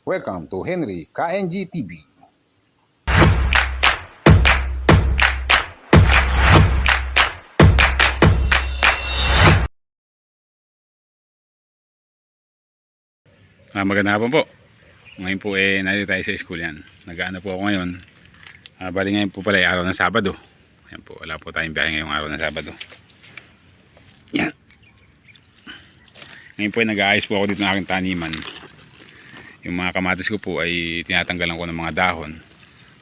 Welcome to Henry KNG TV. Ah, magandang hapon po. Ngayon po eh nandito tayo sa school yan. Nag-ano po ako ngayon. Ah, bali ngayon po pala ay araw ng Sabado. Ayan po, wala po tayong biyahe ngayong araw ng Sabado. Yan. Ngayon po ay nag-aayos po ako dito ng aking taniman. Yung mga kamatis ko po ay tinatanggalan ko ng mga dahon.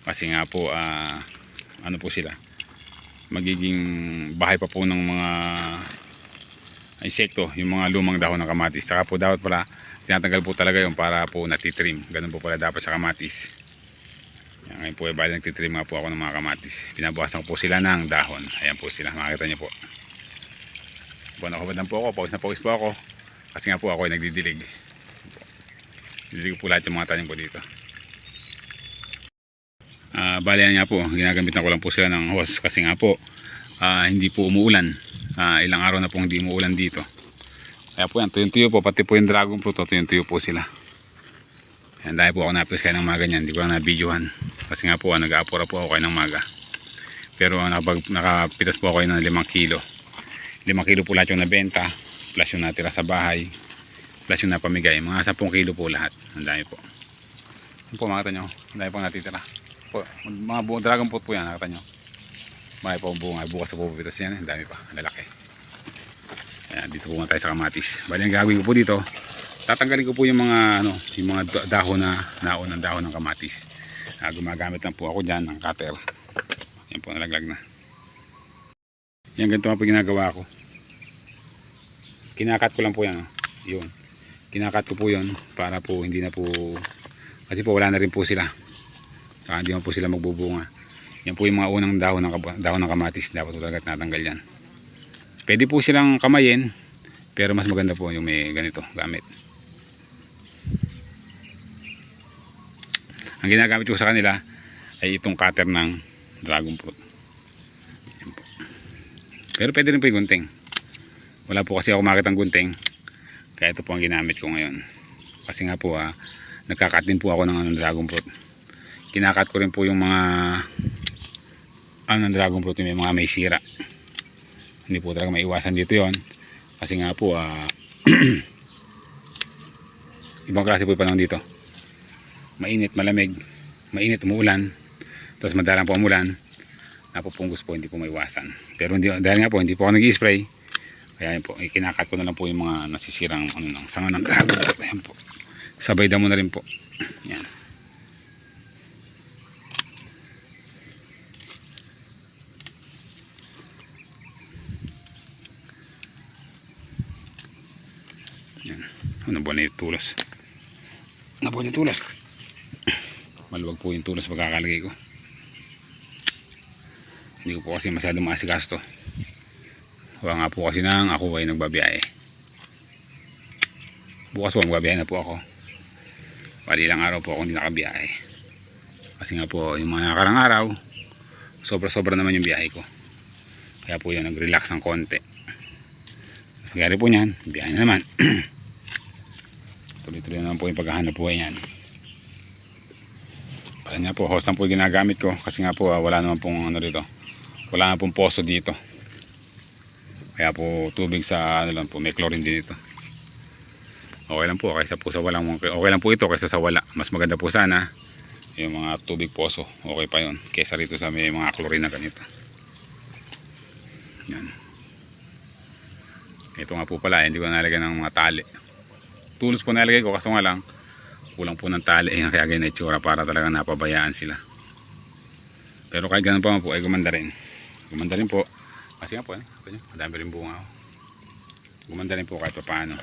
Kasi nga po, ah, ano po sila, magiging bahay pa po ng mga insekto, yung mga lumang dahon ng kamatis. Saka po dapat pala tinatanggal po talaga yung para po natitrim. Ganun po pala dapat sa kamatis. Yan, ngayon po ay bali nagtitrim nga po ako ng mga kamatis. Pinabukasan ko po sila ng dahon. Ayan po sila, makikita niyo po. Buwan ako po ako, pawis na pawis po ako. Kasi nga po ako ay nagdidilig. Didilig po lahat yung mga tanim ko dito. Ah, bali nga po, ginagamitan ko lang po sila ng hose kasi nga po ah, hindi po umuulan. Ah, ilang araw na po hindi umuulan dito. Kaya po yan, tuyong-tuyo po, pati po yung dragon fruit, tuyong-tuyo po sila. Yan, dahil po ako napis kayo ng maga niyan, hindi ko lang na-videohan. Kasi nga po, nag-aapura po ako kayo ng maga. Pero nakapag, nakapitas po ako ng 5 kilo. 5 kilo po lahat yung nabenta, plus yung natira sa bahay, plus yung napamigay. Mga 10 kilo po lahat. Ang dami po. Yan po, makita nyo, ang dami pong natitira. Po, mga buong dragon fruit po yan, nakita nyo. May pa bunga, bukas po pitas yan, ang dami pa, ang lalaki. Ayan, dito po tayo sa kamatis. Bali ang gagawin ko po dito, tatanggalin ko po yung mga ano, yung mga da- dahon na naon ng dahon ng kamatis. Ah, gumagamit lang po ako diyan ng cutter. Yan po nalaglag na. Yan ganito po ginagawa ko. Kinakat ko lang po yan. Oh. Yun. Kinakat ko po yun para po hindi na po kasi po wala na rin po sila. Saka hindi na po sila magbubunga. Yan po yung mga unang dahon ng, dahon ng kamatis. Dapat po talaga natanggal yan. Pwede po silang kamayin, pero mas maganda po yung may ganito gamit. Ang ginagamit ko sa kanila ay itong cutter ng dragon fruit. Pero pwede rin po yung gunting. Wala po kasi ako makitang gunting. Kaya ito po ang ginamit ko ngayon. Kasi nga po ah, nagkakat din po ako ng ano, dragon fruit. Kinakat ko rin po yung mga ano dragon fruit yung mga may sira. Hindi po talaga maiwasan dito yon kasi nga po ah, ibang klase po yung panahon dito. Mainit malamig mainit umuulan. Tapos madalang po umulan napupunggos po hindi po maiwasan. Pero hindi, dahil nga po hindi po ako nag-spray kaya yun po ikinakat ko na lang po yung mga nasisirang ano, ng sanga ng fruit ayan po sabay damo na rin po yan Yan. Ano ba na yung tulos? Ano po yung tulos? Maluwag po yung tulos pagkakalagay ko. Hindi ko po kasi masyadong maasikasto. Wala nga po kasi nang ako ay nagbabiyahe. Bukas po magbabiyahe na po ako. Pali ilang araw po ako hindi nakabiyahe. Kasi nga po yung mga nakarang araw, sobra-sobra naman yung biyahe ko. Kaya po yun, nag-relax ng konti. Nagyari po niyan, biyahe na naman. Tuloy-tuloy naman po yung paghahanap buhay niyan. Kaya nga po, hose lang po ginagamit ko kasi nga po ah, wala naman pong ano dito. Wala naman pong poso dito. Kaya po tubig sa ano lang po, may chlorine din dito. Okay lang po, kaysa po sa walang okay lang po ito kaysa sa wala. Mas maganda po sana yung mga tubig poso. Okay pa yun. Kaysa rito sa may mga chlorine na ganito. Yan. Ito nga po pala, hindi ko nalagyan ng mga tali. Tools po nalagay ko, kaso nga lang, kulang po ng tali. Eh, kaya ganyan itsura para talaga napabayaan sila. Pero kahit ganun pa man po, ay gumanda rin. Gumanda rin po. Kasi nga po, eh, ito nyo, madami rin bunga. oh. Gumanda rin po kahit pa paano.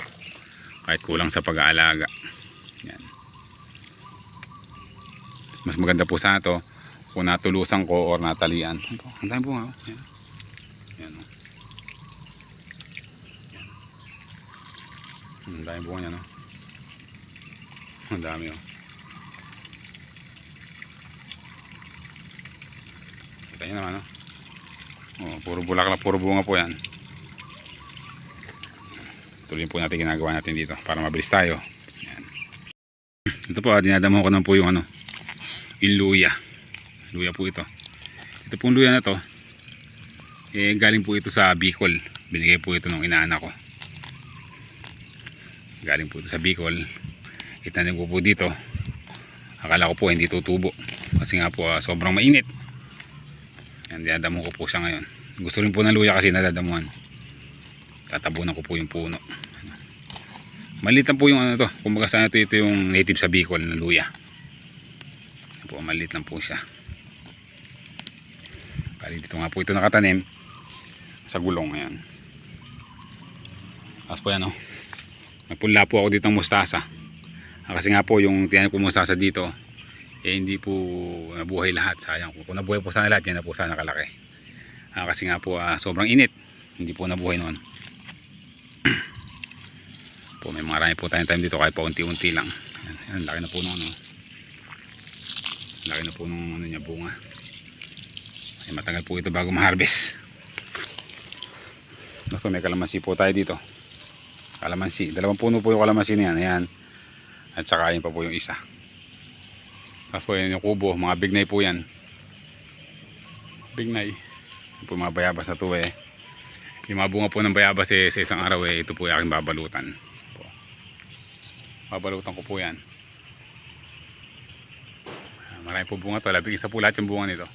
Kahit kulang sa pag-aalaga. Yan. Mas maganda po sana to kung natulusan ko or natalian. Yan Ang dami bunga. oh. Yan. Yan. oh. Ang dami bunga niya, no? Ang dami, oh. Kita niyo naman, no? Oh, puro bulaklak, puro bunga po yan. Tuloy po natin ginagawa natin dito para mabilis tayo. Yan. Ito po, dinadamo ko na po yung ano, yung luya. Luya po ito. Ito pong luya na to, eh, galing po ito sa Bicol. Binigay po ito ng inaanak ko. Galing po ito sa Bicol. Itanim ko po dito. Akala ko po hindi tutubo. Kasi nga po ah, sobrang mainit. Yan, dinadamo ko po siya ngayon. Gusto rin po ng luya kasi nadadamuhan. Tatabunan ko po yung puno. Maliit lang po yung ano to. Kumbaga sana ito, ito yung native sa Bicol na luya. Yan po, maliit lang po siya. Bali dito nga po ito nakatanim sa gulong ayan. Tapos po yan oh. Nagpunla po ako dito ng mustasa. Ah, Kasi nga po yung tiyan ko mustasa dito eh hindi po nabuhay lahat. Sayang po. Kung nabuhay po sana lahat yan na po sana kalaki. Ah, kasi nga po ah, sobrang init. Hindi po nabuhay noon. po may marami po tayong time dito kahit pa unti-unti lang. Ayan, laki na po nung ano. Laki na po nung ano niya bunga. Ay, matagal po ito bago ma-harvest. Tapos may kalamansi po tayo dito. Kalamansi. Dalawang puno po yung kalamansi na yan. Ayan. At saka yun pa po yung isa. Tapos po yun yung kubo. Mga bignay po yan. Bignay. Po mga bayabas na to eh. Yung mga bunga po ng bayabas eh, sa isang araw eh, ito po yung aking babalutan. Babalutan ko po yan. Ah, Marami po bunga to. Labing isa po lahat yung bunga nito.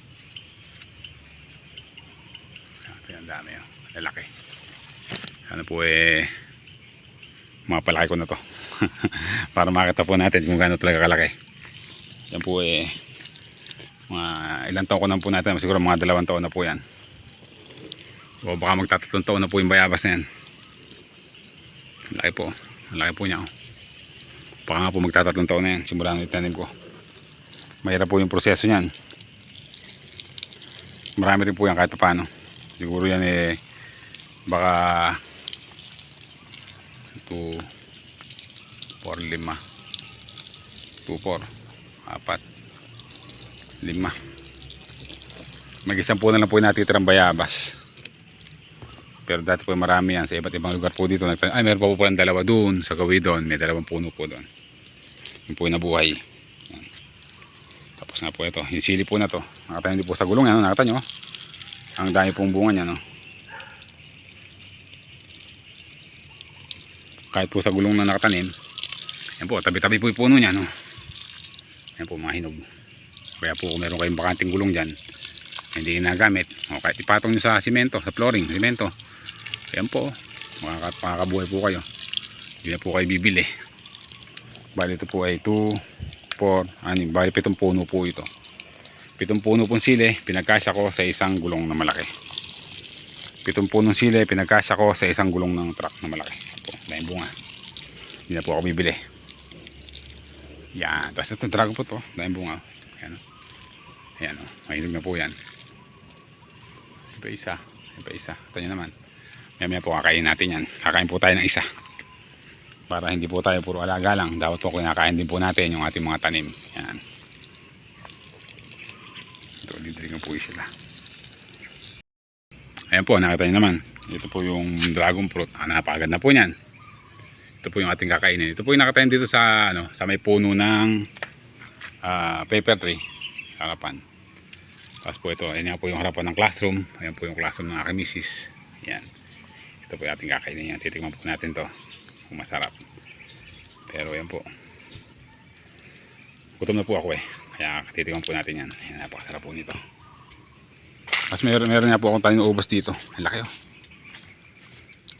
Ito yung dami oh. Lalaki. Sana po eh mapalaki ko na to. Para makita po natin kung gaano talaga kalaki. Yan po eh mga ilang taon ko na po natin. Siguro mga dalawang taon na po yan. O baka magtatatlong taon na po yung bayabas na yan. Laki po. Laki po niya. Oh. Baka nga po magtatatlong taon na yan. Simula nang itanim ko. Mahirap po yung proseso niyan. Marami rin po yan kahit paano. Siguro yan eh baka 2 4 5 2 4 4 5 mag isang po na lang po yung natitirang bayabas. Pero dati po marami yan. Sa iba't ibang lugar po dito ay meron pa po palang dalawa doon sa gawi doon may dalawang puno po doon yun po yung nabuhay. Yan. tapos nga po ito. Yung po na to. Nakatayo din po sa gulong yan nakata nyo ang dami pong bunga niya no? Kahit po sa gulong na nakatanim yan po tabi-tabi po yung puno niya no yan po mga hinog. Kaya po kung meron kayong bakanting gulong dyan hindi ginagamit. O kahit ipatong nyo sa simento sa flooring simento. Yan po makaka- makakabuhay po kayo. Hindi na po kayo bibili. Bali ito po ay 2 4 anim. Bali pitong puno po ito. Pitong puno pong sili pinagkasya ko sa isang gulong na malaki. Pitong punong sili pinagkasya ko sa isang gulong ng truck na malaki. Po, dahil bunga. Hindi na po ako bibili yan. Tapos ito dragon po to dahil bunga. Yan o yan o mahinog na po yan. Pa isa. Pa isa. Ito nyo naman. Maya maya po kakain natin yan. Kakain po tayo ng isa. Para hindi po tayo puro alaga lang. Dapat po kinakain din po natin yung ating mga tanim. Yan ito didringan po sila. Ayan po, nakita nyo naman. Ito po yung dragon fruit. Ah, napakaganda po niyan. Ito po yung ating kakainin. Ito po yung nakatayin dito sa, ano, sa may puno ng ah, pepper tree. Harapan. Tapos po ito, ayan po yung harapan ng classroom. Ayan po yung classroom ng aking misis. Yan. Ito po yung ating kakainin yan. Titikman po natin to kung masarap. Pero ayan po. Gutom na po ako eh. Kaya titikman po natin yan. Ayan, napakasarap po nito. Mas meron, meron nga po akong tanim na ubas dito. Ang laki oh.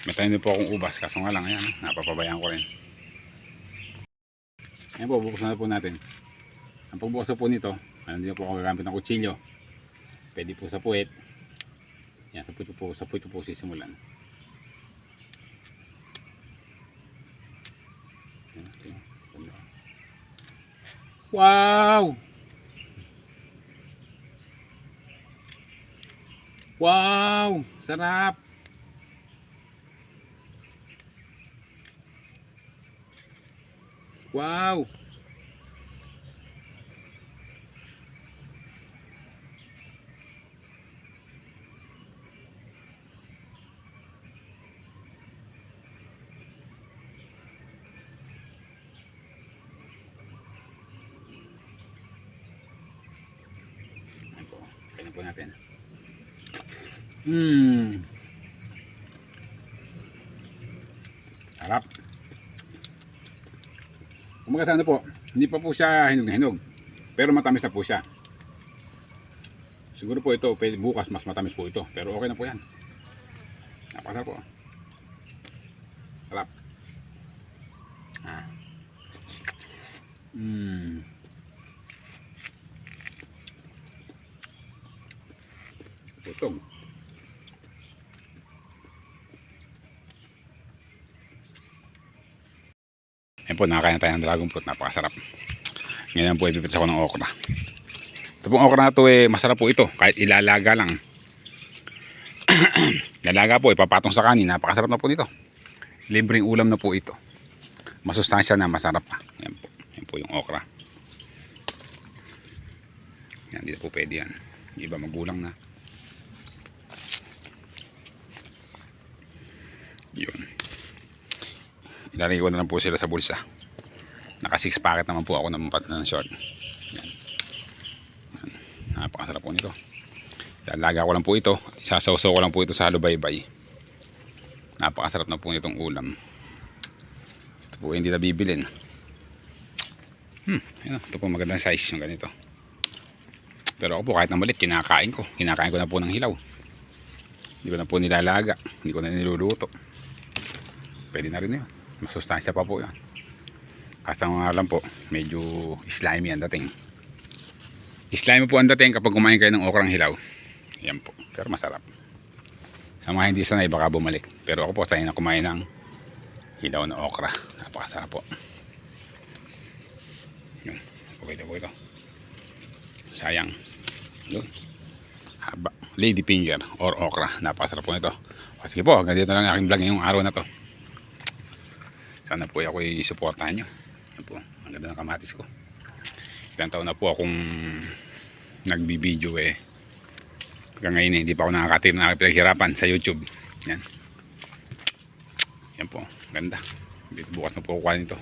May tanim din po akong ubas. Kaso nga lang, ayan, napapabayaan ko rin. Ayan po, bubuksan na po natin. Ang pagbukas po nito, ano din po ako gagamit ng kutsilyo. Pwede po sa puwet. Yan, sa puwet po, sa puwet po sisimulan. Wow! Wow! Sarap! Wow! Tingnan po natin. Hmm. Harap. Kumaga sa ano po, hindi pa po siya hinog na hinog. Pero matamis na po siya. Siguro po ito, pwede bukas mas matamis po ito. Pero okay na po yan. Napakasarap po. Sarap. Ah. Mm. Busog. Ayan po, nakakain na tayo ng dragon fruit. Napakasarap. Ngayon po, ipipits ako ng okra. Ito pong okra na to eh, masarap po ito. Kahit ilalaga lang. Lalaga po, ipapatong sa kanin. Napakasarap na po nito. Libreng ulam na po ito. Masustansya na, masarap pa. Yan po. Yan po yung okra. Yan, dito po pwede yan. Iba magulang na. Ilalagay ko na lang po sila sa bulsa. Naka 6 packet naman po ako ng, ng short. Yan. Yan. Napakasarap po nito. Lalaga ko lang po ito. Sasawsaw ko lang po ito sa halubaybay. Napakasarap na po nitong ulam. Ito po hindi na bibilin. Hmm, yun, ito po magandang size yung ganito. Pero ako po kahit na maliit, kinakain ko. Kinakain ko na po ng hilaw. Hindi ko na po nilalaga. Hindi ko na niluluto. Pwede na rin yun. Masustansya pa po yun. Kasi nga lang po, medyo slimy ang dating. Slimy po ang dating kapag kumain kayo ng okrang hilaw. Yan po. Pero masarap. Sa mga hindi sanay, baka bumalik. Pero ako po, sanay na kumain ng hilaw na okra. Napakasarap po. Yun. Okay na po ito. Sayang. Yun. Haba. Lady finger or okra. Napakasarap po ito. O, sige po, hanggang dito lang ang aking vlog ngayong araw na to. Sana po ako i-supportahan nyo. Yan po. Ang ganda ng kamatis ko. Ilang taon na po akong nagbibideo eh. Hanggang ngayon eh, hindi pa ako nakakatim na pinaghirapan sa YouTube. Yan. Yan po. Ganda. Dito bukas na po ako kuha nito.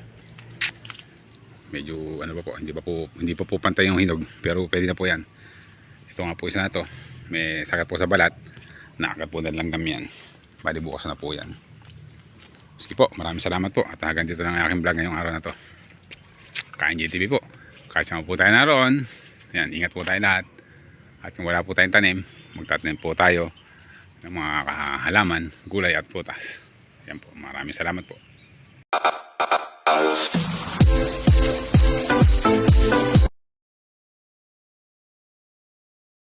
Medyo ano pa po, hindi pa po hindi pa po pantay yung hinog, pero pwede na po 'yan. Ito nga po isa na to. May sakit po sa balat. Nakakat po na langgam yan. Bali bukas na po yan. Sige po, maraming salamat po. At hanggang dito lang ang aking vlog ngayong araw na to. Kain GTV po. Saan po tayo naroon. Yan, ingat po tayo lahat. At kung wala po tayong tanim, magtatanim po tayo ng mga halaman, gulay at prutas. Yan po, maraming salamat po.